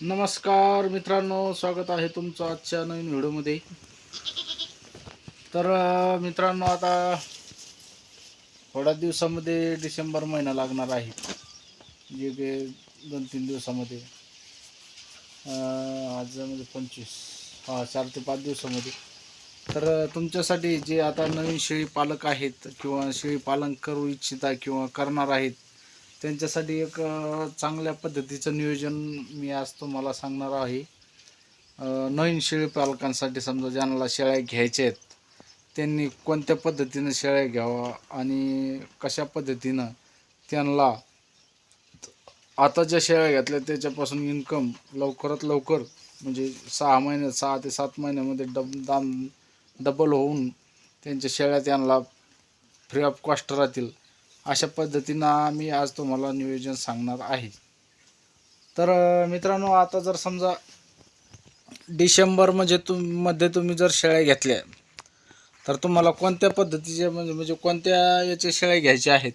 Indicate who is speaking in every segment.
Speaker 1: नमस्कार मित्रांनो स्वागत आहे तुमचं आजच्या नवीन व्हिडिओमध्ये. तर मित्रांनो आता थोड्या दिवसामध्ये डिसेंबर महिना लागणार आहे. जे की दोन तीन दिवसामध्ये. आज म्हणजे पंचवीस. हा चार ते पाच दिवसामध्ये. तर तुमच्यासाठी जे आता नवीन शेळी पालक आहेत किंवा शेळी पालन करू इच्छिता किंवा करणार आहेत त्यांच्यासाठी एक चांगल्या पद्धतीचं नियोजन मी आज तुम्हाला सांगणार आहे. नवीन शेळी पालकांसाठी समजा ज्यांना शेळ्या घ्यायच्या आहेत त्यांनी कोणत्या पद्धतीनं शेळ्या घ्यावा आणि कशा पद्धतीनं त्यांना आता ज्या शेळ्या घेतल्या त्याच्यापासून इन्कम लवकरात लवकर म्हणजे सहा महिन्यात सहा ते सात महिन्यामध्ये डब दाम डबल होऊन त्यांच्या शेळ्या त्यांना फ्री ऑफ कॉस्ट राहतील. अशा पद्धतीनं आम्ही आज तुम्हाला नियोजन सांगणार आहे. तर मित्रांनो आता जर समजा डिसेंबर म्हणजे तुममध्ये तुम्ही जर शेळ्या घेतल्या तर तुम्हाला कोणत्या पद्धतीच्या म्हणजे म्हणजे कोणत्या याच्या शेळ्या घ्यायच्या आहेत?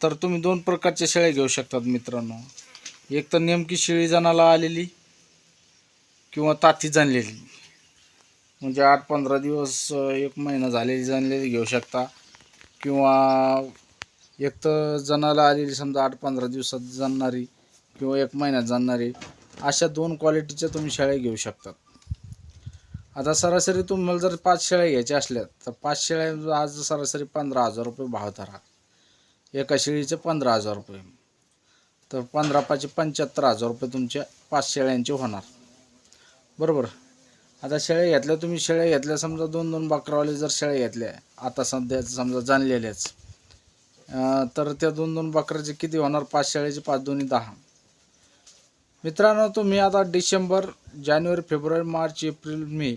Speaker 1: तर तुम्ही दोन प्रकारच्या शेळ्या घेऊ शकतात मित्रांनो. एक तर नेमकी शेळी जणाला आलेली किंवा ताती जाणलेली. म्हणजे आठ पंधरा दिवस एक महिना झालेली जाणलेली घेऊ शकता. किंवा एक तर जनाला आलेली समजा आठ पंधरा दिवसात जाणणारी किंवा एक महिन्यात जाणणारी अशा दोन क्वालिटीच्या तुम्ही शेळ्या घेऊ शकतात. आता सरासरी तुम्हाला जर पाच शेळ्या घ्यायच्या असल्या तर पाच शेळ्या आज सरासरी पंधरा हजार रुपये भाव धरा. एका शेळीचे पंधरा हजार रुपये. तर पंधरा पाचशे पंच्याहत्तर हजार रुपये तुमच्या पाच शेळ्यांचे होणार. बरोबर? आता शेळ्या घेतल्या तुम्ही शेळ्या घेतल्या समजा दोन दोन बकरावाले जर शेळ्या घेतल्या आता सध्या समजा जाणलेल्याच तर त्या दोन दोन बकऱ्याचे किती होणार? पाच शेळ्याचे पाच दोन्ही दहा. मित्रांनो तुम्ही आता डिसेंबर जानेवारी फेब्रुवारी मार्च एप्रिल मे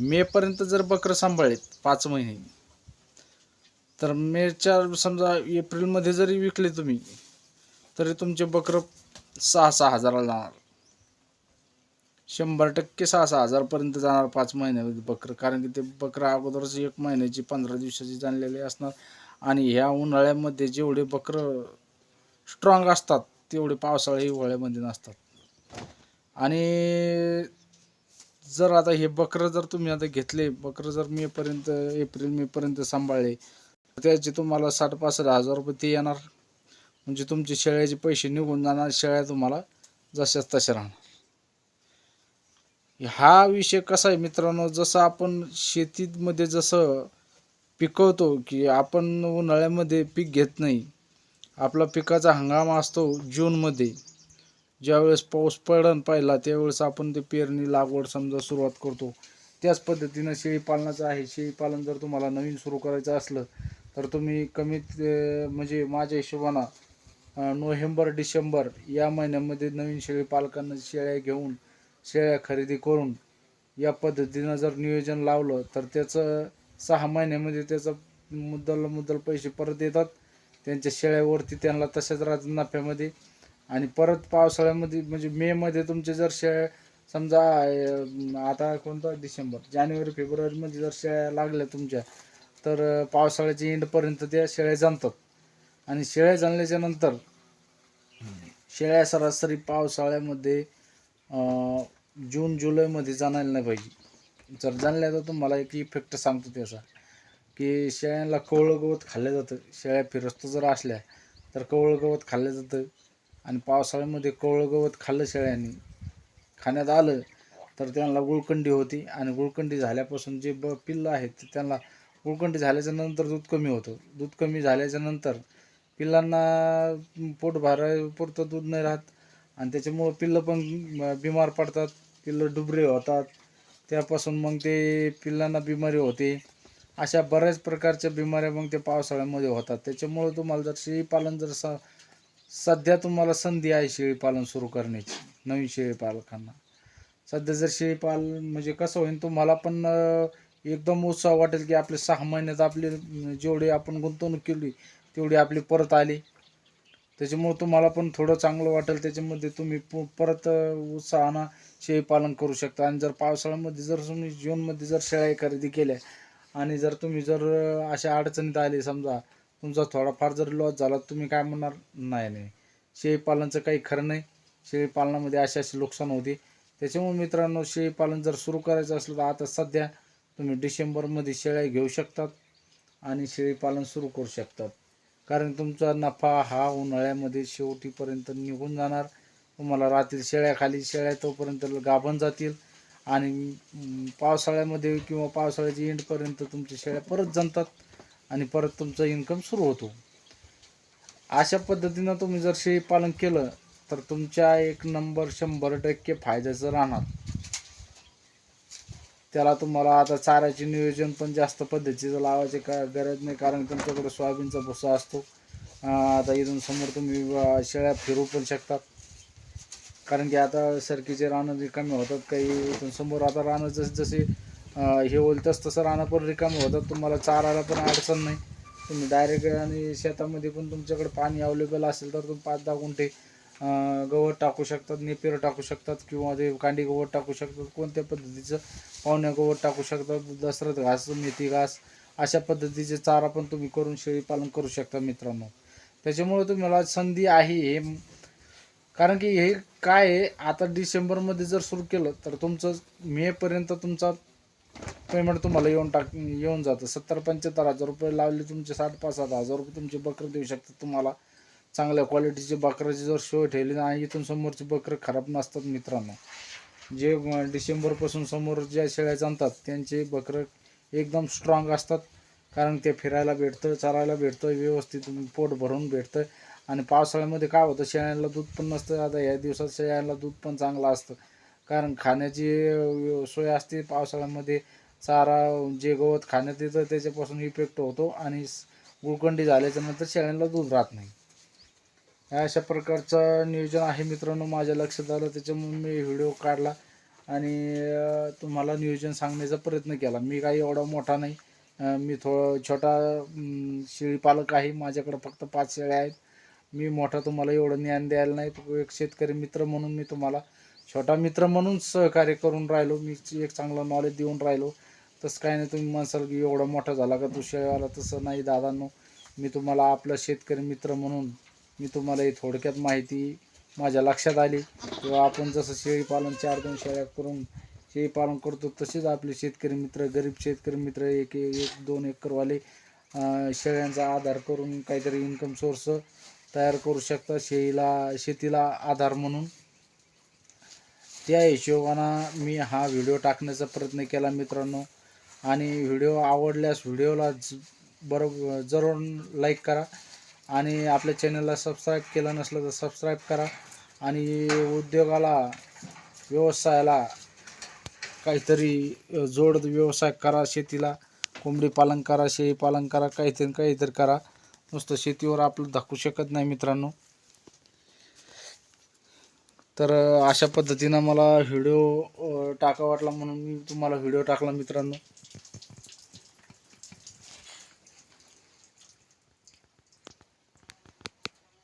Speaker 1: मेपर्यंत जर बकरं सांभाळलेत पाच महिने तर मेच्या समजा एप्रिलमध्ये जरी विकले तुम्ही तरी तुमचे बकरं सहा सहा हजाराला जाणार. शंभर टक्के सहा सहा हजारपर्यंत जाणार पाच महिन्यामध्ये बकरं कारण की ते बकरं अगोदरच एक महिन्याची पंधरा दिवसाची जाणलेली असणार. आणि ह्या उन्हाळ्यामध्ये जेवढे बकरं स्ट्रॉंग असतात तेवढे पावसाळा हिवाळ्यामध्ये नसतात. आणि जर आता हे बकरं जर तुम्ही आता घेतले बकरं जर मेपर्यंत एप्रिल मेपर्यंत सांभाळले तर त्याचे तुम्हाला साठ पासष्ट हजार रुपये ते येणार. म्हणजे तुमचे शेळ्याचे पैसे निघून जाणार शेळ्या तुम्हाला जशाच तशा राहणार. हा विषय कसा आहे मित्रांनो जसं आपण शेतीमध्ये जसं पिकवतो की आपण उन्हाळ्यामध्ये पीक घेत नाही आपला पिकाचा हंगाम असतो जूनमध्ये. ज्यावेळेस पाऊस पडन पाहिला त्यावेळेस आपण ते पेरणी लागवड समजा सुरुवात करतो. त्याच पद्धतीनं शेळीपालनाचं आहे. शेळीपालन जर तुम्हाला नवीन सुरू करायचं असलं तर तुम्ही कमीत म्हणजे माझ्या हिशोबानं नोव्हेंबर डिसेंबर या महिन्यामध्ये नवीन शेळीपालकांना शेळ्या घेऊन शेळ्या खरेदी करून या पद्धतीनं जर नियोजन लावलं तर त्याचं सहा महिन्यामध्ये त्याचं मुद्दल मुद्दल पैसे परत येतात. त्यांच्या शेळ्यावरती त्यांना तशाच राहतात नफ्यामध्ये. आणि परत पावसाळ्यामध्ये म्हणजे मेमध्ये तुमचे जर शेळ्या समजा आता कोणता? डिसेंबर जानेवारी फेब्रुवारीमध्ये जर शेळ्या लागल्या तुमच्या तर पावसाळ्याच्या एंडपर्यंत त्या शेळ्या जाणतात आणि शेळ्या जाणल्याच्या नंतर शेळ्या सरासरी पावसाळ्यामध्ये जून जुलैमध्ये जाणायला नाही पाहिजे. जर जाणल्या तर तुम्हाला एक इफेक्ट सांगतो त्याचा की शेळ्यांना कवळं गवत खाल्लं जातं. शेळ्या फिरस्त जर असल्या तर कवळं गवत खाल्लं जातं. आणि पावसाळ्यामध्ये कवळं गवत खाल्लं शेळ्यांनी खाण्यात आलं तर त्यांना गुळकंडी होती. आणि गुळकंडी झाल्यापासून जे ब पिल्लं आहेत ते त्यांना गुळकंडी झाल्याच्यानंतर दूध कमी होतं. दूध कमी झाल्याच्यानंतर पिल्लांना पोट भरायपुरतं दूध नाही राहत. आणि त्याच्यामुळं पिल्लं पण बिमार पडतात पिल्लं डुबरे होतात. त्यापासून मग ते पिल्लांना बिमारी होते. अशा बऱ्याच प्रकारच्या बिमाऱ्या मग ते पावसाळ्यामध्ये होतात. त्याच्यामुळं तुम्हाला जर शेळीपालन जर स सध्या तुम्हाला संधी आहे शेळीपालन सुरू करण्याची नवीन शेळीपालकांना. सध्या जर शेळीपालन म्हणजे कसं होईल तुम्हाला पण एकदम उत्साह वाटेल की आपले सहा महिन्यात आपले जेवढी आपण गुंतवणूक केली तेवढी आपली परत आली. त्याच्यामुळं तुम्हाला पण थोडं चांगलं वाटेल. त्याच्यामध्ये तुम्ही प परत उत्साहानं शेळीपालन करू शकता. आणि जर पावसाळ्यामध्ये जर तुम्ही जूनमध्ये जर शेळ्या खरेदी केल्या आणि जर तुम्ही जर अशा अडचणीत आले समजा तुमचा थोडाफार जर लॉस झाला तुम्ही काय म्हणणार? नाही नाही. शेळीपालनचं काही खरं नाही. शेळीपालनामध्ये असे असे नुकसान होते त्याच्यामुळे मित्रांनो शेळीपालन जर सुरू करायचं असलं तर आता सध्या तुम्ही डिसेंबरमध्ये शेळ्या घेऊ शकतात आणि शेळीपालन सुरू करू शकतात. कारण तुमचा नफा हा उन्हाळ्यामध्ये शेवटीपर्यंत निघून जाणार. तुम्हाला रात्री शेळ्याखाली शेळ्या तोपर्यंत गाभण जातील. आणि पावसाळ्यामध्ये किंवा पावसाळ्याच्या एंडपर्यंत तुमच्या शेळ्या परत जमतात आणि परत तुमचं इन्कम सुरू होतो. अशा पद्धतीनं तुम्ही जर शेळीपालन केलं तर तुमच्या एक नंबर शंभर टक्के फायद्याचं राहणार. त्याला तुम्हाला आता चाऱ्याचे नियोजन पण जास्त पद्धतीचं लावायचे का गरज नाही कारण तुमच्याकडे सोयाबीनचा भुसा असतो. आता इथून समोर तुम्ही शेळ्या फिरू पण शकतात कारण की आता सरकीचे रानं रिकामे होतात काही इथून समोर आता रानं जसे जसे हे होईल तस तसं रानं पण रिकामे होतात. तुम्हाला चाराला पण अडचण नाही. तुम्ही डायरेक्ट आणि शेतामध्ये पण तुमच्याकडे पाणी अवेलेबल असेल तर तुम्ही पाच दहा गुंठे गवत टाकू शकतात नेपेर टाकू शकतात किंवा ते कांडी गवत टाकू शकतात कोणत्या पद्धतीचं पाहुण्या गवत टाकू शकतात दसरथ घास मेथी घास अशा पद्धतीचे चारा पण तुम्ही करून शेळीपालन करू शकता मित्रांनो. त्याच्यामुळे तुम्हाला संधी आहे हे. कारण की हे काय आहे आता डिसेंबरमध्ये जर सुरू केलं तर तुमचं मेपर्यंत तुमचा पेमेंट तुम्हाला येऊन टाक येऊन जातं. सत्तर पंच्याहत्तर हजार रुपये लावले तुमचे साठ पाच सात हजार रुपये तुमचे बकरं देऊ शकतात तुम्हाला. चांगल्या क्वालिटीचे बकराची जर सोय ठेवली आणि इथून समोरचे बकरं खराब नसतात मित्रांनो. जे डिसेंबरपासून समोर ज्या शेळ्या जाणतात त्यांचे बकरं एकदम स्ट्रॉंग असतात. कारण ते फिरायला भेटतं चालायला भेटतं व्यवस्थित पोट भरून भेटतं. आणि पावसाळ्यामध्ये काय होतं शेळ्यांना दूध पण नसतं. आता ह्या दिवसात शेळ्यांना दूध पण चांगलं असतं. कारण खाण्याची सोय असते पावसाळ्यामध्ये. चारा जे गवत खाण्यात येतं त्याच्यापासून इफेक्ट होतो. आणि गुळकंडी झाल्याच्यानंतर शेळ्यांना दूध राहत नाही. अशा प्रकारचं नियोजन आहे मित्रांनो माझ्या लक्षात आलं त्याच्यामुळे मी व्हिडिओ काढला आणि तुम्हाला नियोजन सांगण्याचा प्रयत्न केला. मी काही एवढा मोठा नाही. मी थोडं छोटा शेळीपालक आहे. माझ्याकडं फक्त पाच शेळ्या आहेत. मी मोठा तुम्हाला एवढं ज्ञान द्यायला नाही. एक शेतकरी मित्र म्हणून मी तुम्हाला छोटा मित्र म्हणून सहकार्य करून राहिलो. मी एक चांगलं नॉलेज देऊन राहिलो. तसं काही नाही तुम्ही म्हणसाल की एवढा मोठा झाला का तू शेळीवाला तसं नाही दादांनो. मी तुम्हाला आपला शेतकरी मित्र म्हणून मी तुम्हाला ही थोडक्यात माहिती माझ्या लक्षात आली. किंवा आपण जसं शेळीपालन चार दोन शेळ्या करून शेळीपालन करतो तसेच आपले शेतकरी मित्र गरीब शेतकरी मित्र एक एक दोन एकरवाले शेळ्यांचा आधार करून काहीतरी इन्कम सोर्स तयार करू शकतात शेळीला शेतीला आधार म्हणून. त्या हिशोबानं मी हा व्हिडिओ टाकण्याचा प्रयत्न केला मित्रांनो. आणि व्हिडिओ आवडल्यास व्हिडिओला ज- बरोबर जरूर लाईक करा. आणि आपल्या चॅनलला सबस्क्राईब केलं नसलं तर सबस्क्राईब करा. आणि उद्योगाला व्यवसायाला काहीतरी जोड व्यवसाय करा शेतीला. कोंबडी पालन करा शेळी पालन करा काहीतरी काहीतरी करा. नुसतं शेतीवर आपलं धाकू शकत नाही मित्रांनो. तर अशा पद्धतीनं मला व्हिडिओ टाका वाटला म्हणून मी तुम्हाला व्हिडिओ टाकला मित्रांनो.